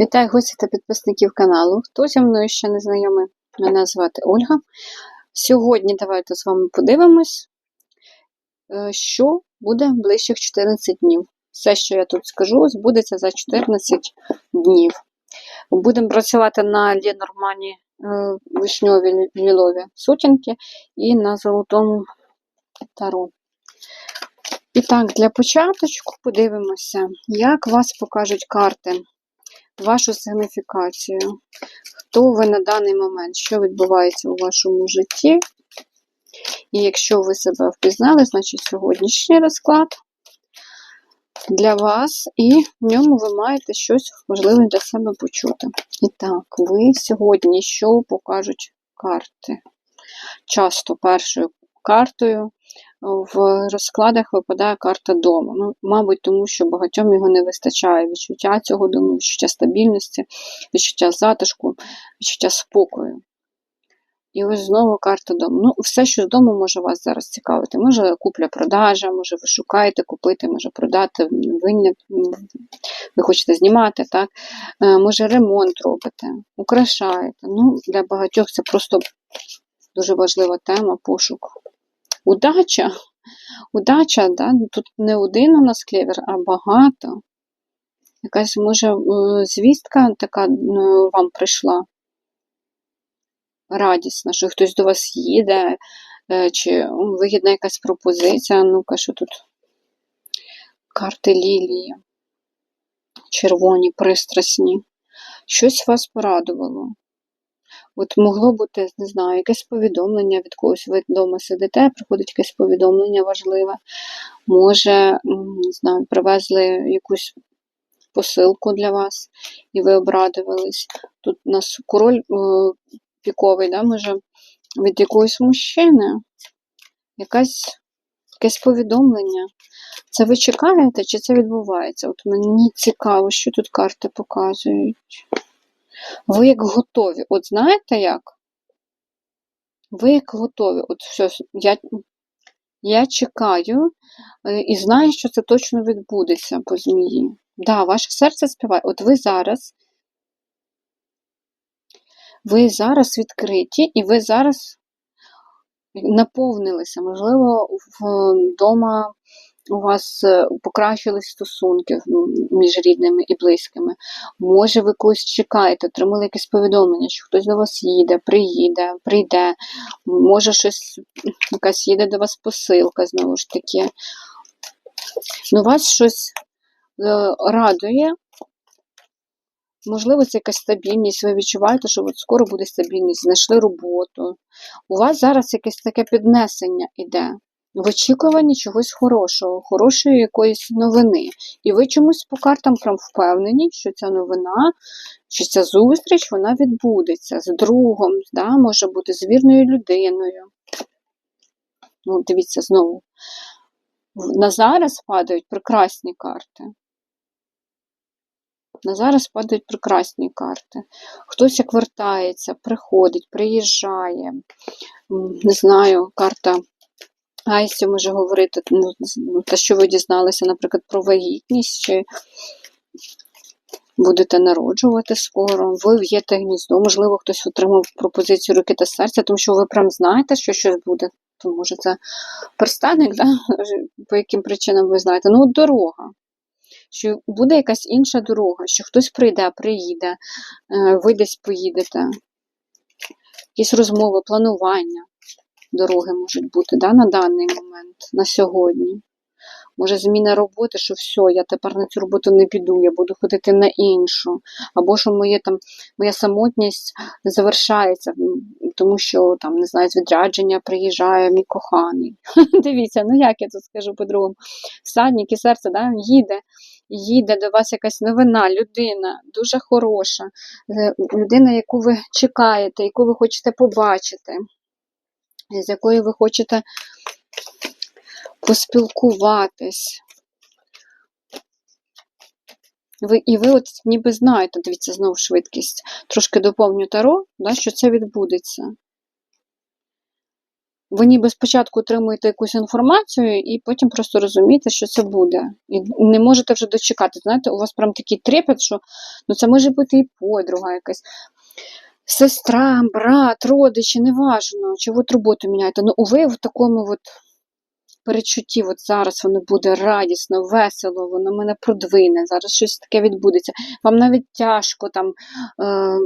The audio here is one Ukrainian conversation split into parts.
Вітаю гостей та підписників каналу. Хто зі мною ще не знайомий, мене звати Ольга. Сьогодні давайте з вами подивимось, е, що буде ближчих 14 днів. Все, що я тут скажу, збудеться за 14 днів. Будемо працювати на Ленормані е, вишньові лілові сутінки і на золотому таро. І так, для початочку подивимося, як вас покажуть карти вашу сигніфікацію. Хто ви на даний момент, що відбувається у вашому житті? І якщо ви себе впізнали, значить сьогоднішній розклад для вас, і в ньому ви маєте щось важливе для себе почути. І так, ви сьогодні що покажуть карти? Часто першою картою в розкладах випадає карта дому. Ну, Мабуть, тому що багатьом його не вистачає відчуття цього дому, відчуття стабільності, відчуття затишку, відчуття спокою. І ось знову карта дому. Ну, все, що з дому може вас зараз цікавити. Може купля-продажа, може ви шукаєте купити, може продати, ви, ви хочете знімати, так? Е, може ремонт робите, украшаєте. Ну, Для багатьох це просто дуже важлива тема пошук. Удача. Удача, да? тут не один у нас клевер, а багато. Якась, може, звістка така вам прийшла радісна, що хтось до вас їде, е, чи вигідна якась пропозиція. Ну-ка, що тут? Карти лілії, червоні, пристрасні. Щось вас порадувало. От могло бути, не знаю, якесь повідомлення від когось. Ви вдома сидите, приходить якесь повідомлення важливе. Може, не знаю, привезли якусь посилку для вас, і ви обрадувались. Тут у нас король е, піковий, да, може, від якогось мужчини. Якась, Якесь повідомлення. Це ви чекаєте, чи це відбувається? От мені цікаво, що тут карти показують. Ви як готові. От знаєте як? Ви як готові. От все, я я чекаю е, і знаю, що це точно відбудеться по змії. Да, ваше серце співає. От ви зараз. Ви зараз відкриті, і ви зараз наповнилися, можливо, вдома у вас е, покращились стосунки між рідними і близькими. Може, ви когось чекаєте, отримали якесь повідомлення, що хтось до вас їде, приїде, прийде, може, щось якась їде до вас посилка, знову ж таки. Ну, вас щось е, радує. Можливо, це якась стабільність, ви відчуваєте, що от скоро буде стабільність, знайшли роботу. У вас зараз якесь таке піднесення йде в очікуванні чогось хорошого, хорошої якоїсь новини. І ви чомусь по картам прям впевнені, що ця новина, що ця зустріч вона відбудеться з другом, да, може бути з вірною людиною. Ну, Дивіться, знову. На зараз падають прекрасні карти. На зараз падають прекрасні карти. Хтось як вертається, приходить, приїжджає. Не знаю, карта Айсі може говорити, ну, те, що ви дізналися, наприклад, про вагітність, чи будете народжувати скоро, ви в'єте гніздо, можливо, хтось отримав пропозицію руки та серця, тому що ви прям знаєте, що щось буде. То може це перстаник, да? по яким причинам ви знаєте. Ну, дорога. Що буде якась інша дорога, що хтось прийде, приїде, е, ви десь поїдете. Якісь розмови, планування дороги можуть бути да, на даний момент, на сьогодні. Може, зміна роботи, що все, я тепер на цю роботу не піду, я буду ходити на іншу. Або що моє, там, моя самотність завершається, тому що там, не знаю, з відрядження приїжджає мій коханий. Дивіться, ну як я тут скажу по-другому. Всадник і серце да, їде, їде до вас якась новина, людина дуже хороша, е, людина, яку ви чекаєте, яку ви хочете побачити з якою ви хочете поспілкуватись. Ви, І ви от ніби знаєте, дивіться, знову швидкість. Трошки доповню таро, да, що це відбудеться. ви ніби спочатку отримуєте якусь інформацію, і потім просто розумієте, що це буде. І не можете вже дочекати. Знаєте, у вас прям такий трепет, що ну, це може бути і подруга якась. Сестра, брат, родичі, неважно, чи от роботу міняєте. Ну, ви в такому от перечутті, от зараз воно буде радісно, весело, воно мене продвине, зараз щось таке відбудеться. Вам навіть тяжко там. Е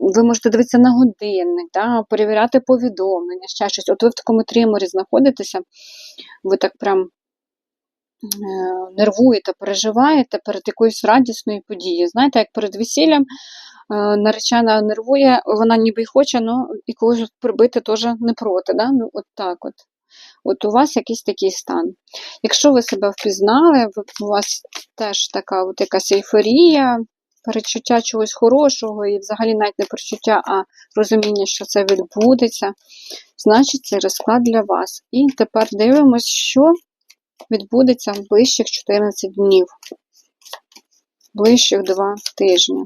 ви можете дивитися на годинник, да, перевіряти повідомлення, ще щось. От ви в такому триморі знаходитеся, ви так прям нервуєте, переживаєте перед якоюсь радісною подією. Знаєте, як перед весіллям е, наречена нервує, вона ніби й хоче, але і когось прибити теж не проти. Да? Ну, от так от. От у вас якийсь такий стан. Якщо ви себе впізнали, у вас теж така от якась ейфорія, перечуття чогось хорошого, і взагалі навіть не перечуття, а розуміння, що це відбудеться, значить цей розклад для вас. І тепер дивимось, що відбудеться ближчих 14 днів, ближчих 2 тижні.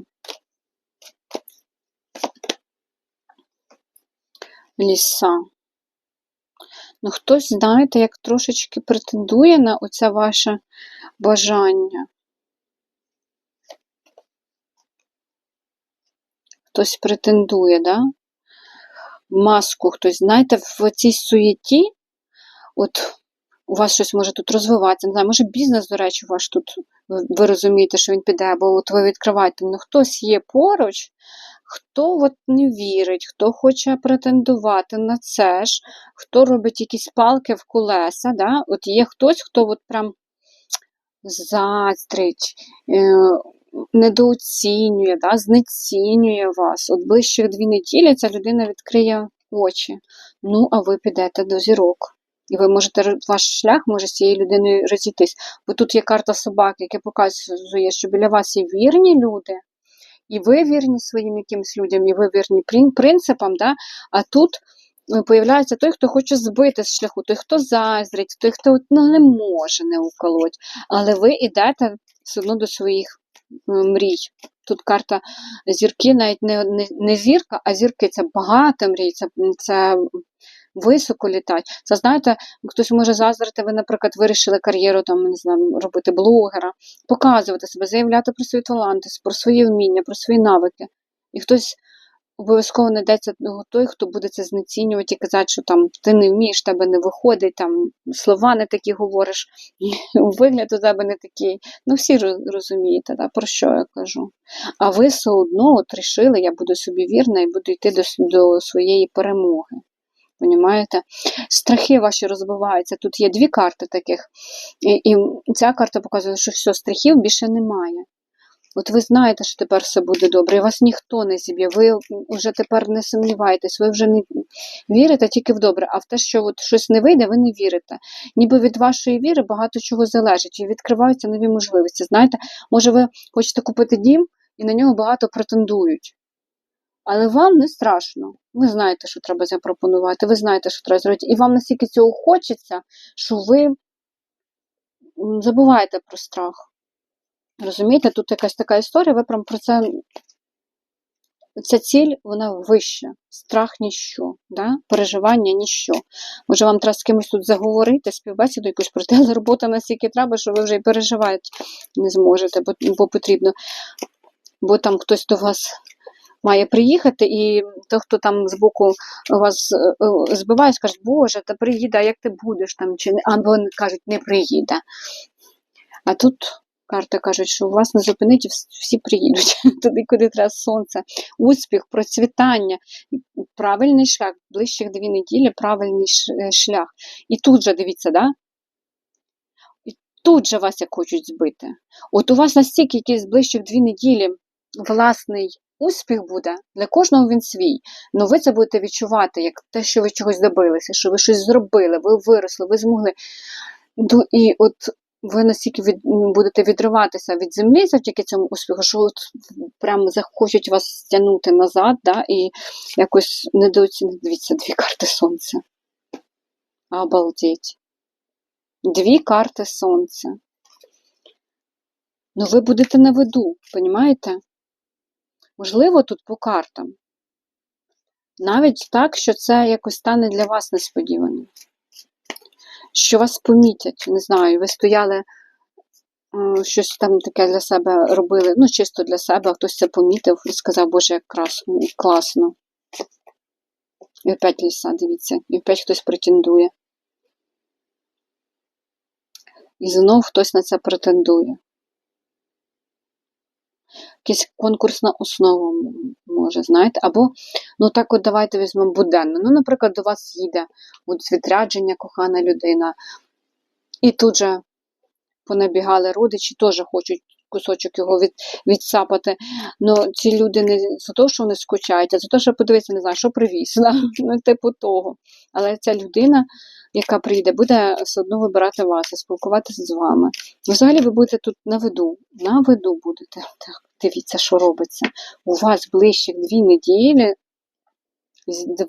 Ліса. Ну, хтось, знаєте, як трошечки претендує на оце ваше бажання. хтось претендує, да? маску хтось, знаєте, в цій суєті, от у вас щось може тут розвиватися, не знаю, може бізнес, до речі, ваш тут, ви розумієте, що він піде, або от ви відкриваєте, ну хтось є поруч, хто от не вірить, хто хоче претендувати на це ж, хто робить якісь палки в колеса, да? от є хтось, хто от прям заздрить, е, недооцінює, да, знецінює вас. От ближчих дві неділі ця людина відкриє очі. Ну, а ви підете до зірок. І ви можете, ваш шлях може з цією людиною розійтись. Бо тут є карта собак, яка показує, що біля вас є вірні люди, і ви вірні своїм якимось людям, і ви вірні принципам, да? а тут е, появляється той, хто хоче збити з шляху, той, хто заздрить, той, хто ну, не може не уколоть. Але ви йдете все одно до своїх мрій. Тут карта зірки, навіть не не, не зірка, а зірки це багато мрій, це це високо літать. Це знаєте, хтось може заздрити, ви, наприклад, вирішили кар'єру там, не знаю, робити блогера, показувати себе, заявляти про свої таланти, про свої вміння, про свої навики. І хтось обов'язково знайдеться той, хто буде це знецінювати і казати, що там ти не вмієш, тебе не виходить, там слова не такі говориш, вигляд у тебе не такий. Ну, всі розумієте, да, про що я кажу. А ви все одно от рішили, я буду собі вірна і буду йти до, до своєї перемоги. Понімаєте? Страхи ваші розбиваються. Тут є дві карти таких. І, і ця карта показує, що все, страхів більше немає. От ви знаєте, що тепер все буде добре, і вас ніхто не зіб'є, ви вже тепер не сумніваєтесь, ви вже не вірите тільки в добре, а в те, що от щось не вийде, ви не вірите. Ніби від вашої віри багато чого залежить, і відкриваються нові можливості. Знаєте, може, ви хочете купити дім, і на нього багато претендують. Але вам не страшно. Ви знаєте, що треба запропонувати, ви знаєте, що треба зробити. І вам настільки цього хочеться, що ви забуваєте про страх. Розумієте, тут якась така історія, ви прям про це. Ця ціль, вона вища, страх ніщо, да? переживання ніщо. Може, вам треба з кимось тут заговорити, співбесіду якусь пройти, але робота настільки треба, що ви вже і переживати не зможете, бо, бо потрібно. Бо там хтось до вас має приїхати, і той, хто там збоку вас е, е, збиває, скаже, Боже, та приїде, а як ти будеш там, чи не, або кажуть, не приїде. А тут Карти кажуть, що вас не зупинить, всі приїдуть туди, куди треба сонце, успіх, процвітання, правильний шлях, ближчих дві неділі правильний е, шлях. І тут же, дивіться, да? Тут же вас як хочуть збити. От у вас настільки якісь ближчих дві неділі власний успіх буде, для кожного він свій. Ну ви це будете відчувати, як те, що ви чогось добилися, що ви щось зробили, ви виросли, ви змогли. Ну, і от ви настільки від, будете відриватися від землі завдяки цьому успіху, що от прямо захочуть вас стягнути назад, да, і якось недооцінити. Дивіться, дві карти сонця. Обалдеть. Дві карти сонця. Ну, ви будете на виду, розумієте? Можливо, тут по картам. Навіть так, що це якось стане для вас несподіваним. Що вас помітять, не знаю, ви стояли, е, щось там таке для себе робили, ну, чисто для себе, а хтось це помітив і сказав, Боже, як красно, класно. І опять ліса, дивіться, і опять хтось претендує. І знов хтось на це претендує. Якась конкурсна основа може, знаєте, або, ну так от давайте візьмемо буденно. Ну, наприклад, до вас їде от з відрядження кохана людина, і тут же понабігали родичі, теж хочуть кусочок його від, відсапати. Ну, ці люди не за те, що вони скучають, а за те, що подивитися, не знаю, що привіз. Да? Ну, типу того. Але ця людина, яка прийде, буде все одно вибирати вас і спілкуватися з вами. Взагалі, ви будете тут на виду, на виду будете. Так, Дивіться, що робиться. У вас ближчих дві неділі.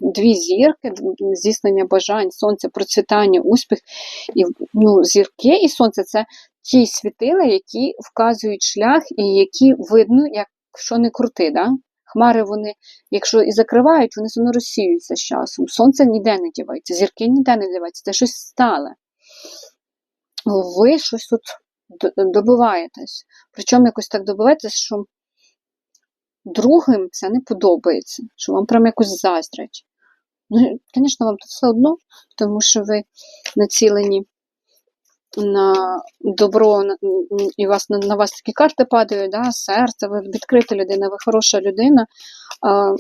Дві зірки, здійснення бажань, сонце, процвітання, успіх. І ну, зірки і сонце це ті світила, які вказують шлях і які видно, якщо не крути. Да? Хмари вони, якщо і закривають, вони все одно розсіюються з часом. Сонце ніде не дівається, зірки ніде не діваються, це щось стале. Ви щось тут добиваєтесь. Причому якось так добиваєтесь, що другим це не подобається, що вам прям якось заздрять. Ну, Звісно, вам тут все одно, тому що ви націлені на добро, і вас, на вас такі карти падають, да, серце, ви відкрита людина, ви хороша людина. А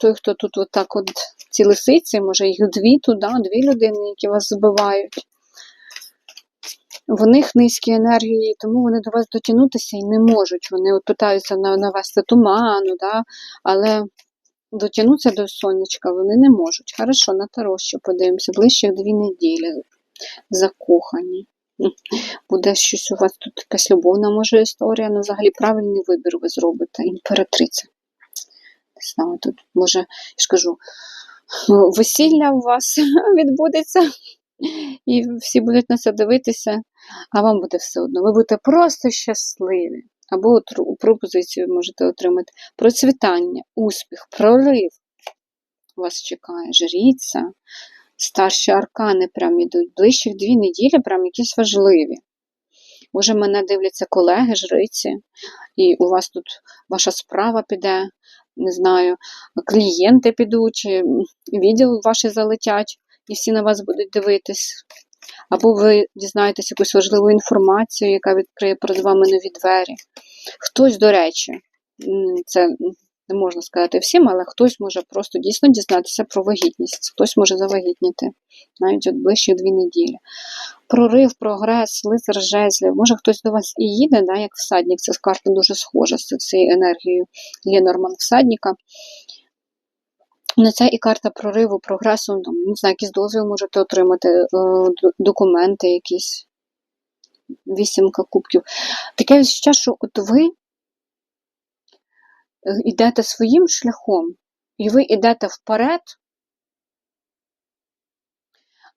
той, хто тут от так от ці лисиці, може їх дві туди, дві людини, які вас збивають. В них низькі енергії, тому вони до вас дотягнутися і не можуть. Вони от питаються навести туману, да, але дотягнутися до сонечка вони не можуть. Хорошо, на таро ще подивимося, ближче дві неділі закохані. Буде щось у вас тут якась любовна може історія, але ну, взагалі правильний вибір ви зробите. Імператриця. Не знаю, тут може, я ж кажу, весілля у вас відбудеться, і всі будуть на це дивитися, а вам буде все одно. Ви будете просто щасливі. Або пропозицію можете отримати. Процвітання, успіх, прорив вас чекає, жріця старші аркани прям ідуть. Ближчих дві неділі прям якісь важливі. Може, мене дивляться колеги, жриці, і у вас тут ваша справа піде, не знаю, клієнти підуть, відділ ваші залетять, і всі на вас будуть дивитись. Або ви дізнаєтесь якусь важливу інформацію, яка відкриє перед вами нові двері. Хтось, до речі, це не можна сказати всім, але хтось може просто дійсно дізнатися про вагітність, хтось може завагітніти навіть от ближчі дві неділі. Прорив, прогрес, лицар жезлів. Може хтось до вас і їде, да, як всадник. Ця карта дуже схожа з цією енергією Ленорман всадника. На це і карта прориву, прогресу, там, не знаю, якийсь дозвіл можете отримати, е, документи якісь. Вісімка кубків. Таке відчуття, що от ви йдете своїм шляхом, і ви йдете вперед,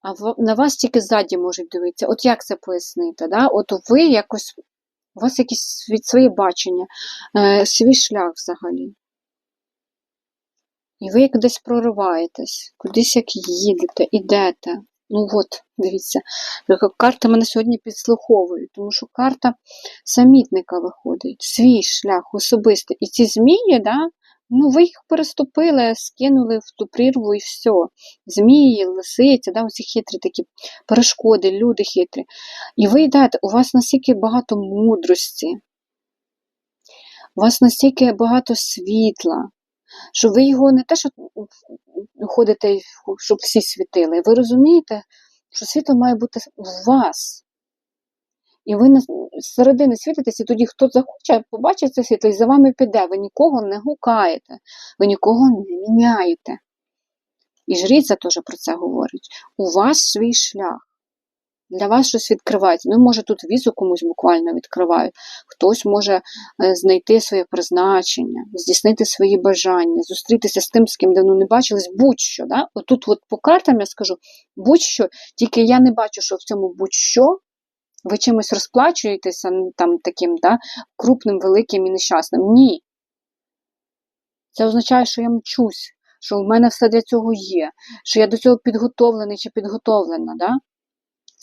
а на вас тільки ззаді можуть дивитися. От як це пояснити? Да? От ви якось, у вас якесь своє бачення, е, свій шлях взагалі. І ви як десь прориваєтесь, кудись як їдете, ідете. Ну от, дивіться, карта мене сьогодні підслуховує, тому що карта самітника виходить, свій шлях особистий. І ці змії, да, ну ви їх переступили, скинули в ту прірву і все. Змії, лисиці, да, усі хитрі такі перешкоди, люди хитрі. І ви йдете, у вас настільки багато мудрості, у вас настільки багато світла що ви його не те, що ходите, щоб всі світили. Ви розумієте, що світло має бути в вас. І ви середини світитесь, і тоді хто захоче, побачить це світло і за вами піде. Ви нікого не гукаєте, ви нікого не міняєте. І жриця теж про це говорить. У вас свій шлях для вас щось відкривається. Ну, може, тут візу комусь буквально відкривають, хтось може е, знайти своє призначення, здійснити свої бажання, зустрітися з тим, з ким давно не бачились, будь-що. Да? Отут от по картам я скажу, будь-що, тільки я не бачу, що в цьому будь-що. Ви чимось розплачуєтеся там таким да, крупним, великим і нещасним. Ні. Це означає, що я мчусь що в мене все для цього є, що я до цього підготовлений чи підготовлена. Да?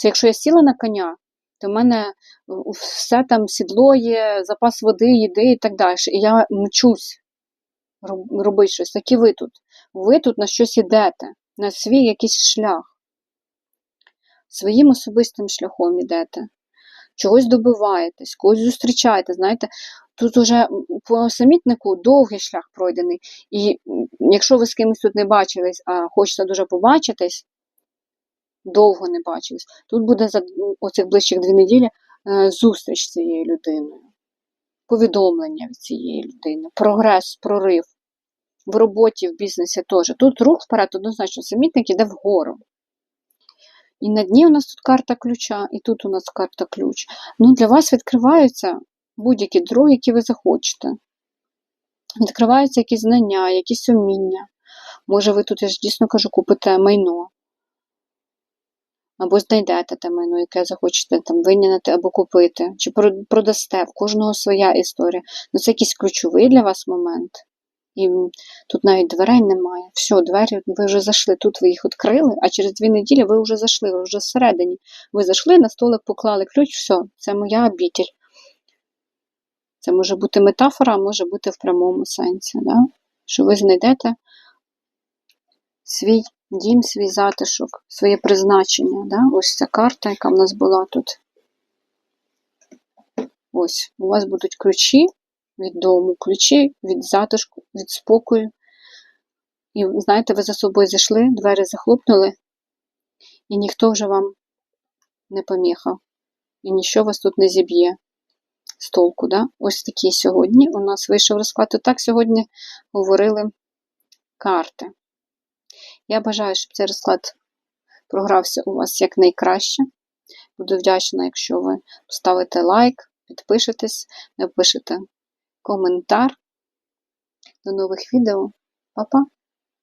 Це якщо я сіла на коня, то в мене все там сідло є, запас води, їди і так далі. І я мчусь робити щось. Так і ви тут. Ви тут на щось ідете, на свій якийсь шлях. Своїм особистим шляхом ідете. Чогось добиваєтесь, когось зустрічаєте. Знаєте, тут уже по самітнику довгий шлях пройдений. І якщо ви з кимось тут не бачились, а хочете дуже побачитись, довго не бачились, тут буде за оцих ближчих дві неділі е, зустріч з цією людиною, повідомлення від цієї людини, прогрес, прорив. В роботі, в бізнесі теж. Тут рух вперед, однозначно, самітник іде вгору. І на дні у нас тут карта ключа, і тут у нас карта ключ. Ну, Для вас відкриваються будь-які дороги, які ви захочете. Відкриваються якісь знання, якісь уміння. Може, ви тут, я ж дійсно кажу, купите майно. Або знайдете те майно, яке захочете там виняти або купити, чи продасте. В кожного своя історія. Ну, Це якийсь ключовий для вас момент. І тут навіть дверей немає. Все, двері, ви вже зайшли. Тут ви їх відкрили, а через дві неділі ви вже зайшли, ви вже всередині. Ви зайшли, на столик поклали ключ, все, це моя обітель. Це може бути метафора, а може бути в прямому сенсі. Да? Що ви знайдете свій дім, свій затишок, своє призначення. Да? Ось ця карта, яка в нас була тут. Ось, у вас будуть ключі від дому, ключі від затишку, від спокою. І, знаєте, ви за собою зайшли, двері захлопнули, і ніхто вже вам не поміхав. І нічого вас тут не зіб'є з толку. Да? Ось такі сьогодні у нас вийшов розклад. І так сьогодні говорили карти. Я бажаю, щоб цей розклад програвся у вас якнайкраще. Буду вдячна, якщо ви поставите лайк, підпишетесь, напишете коментар. До нових відео. Па-па!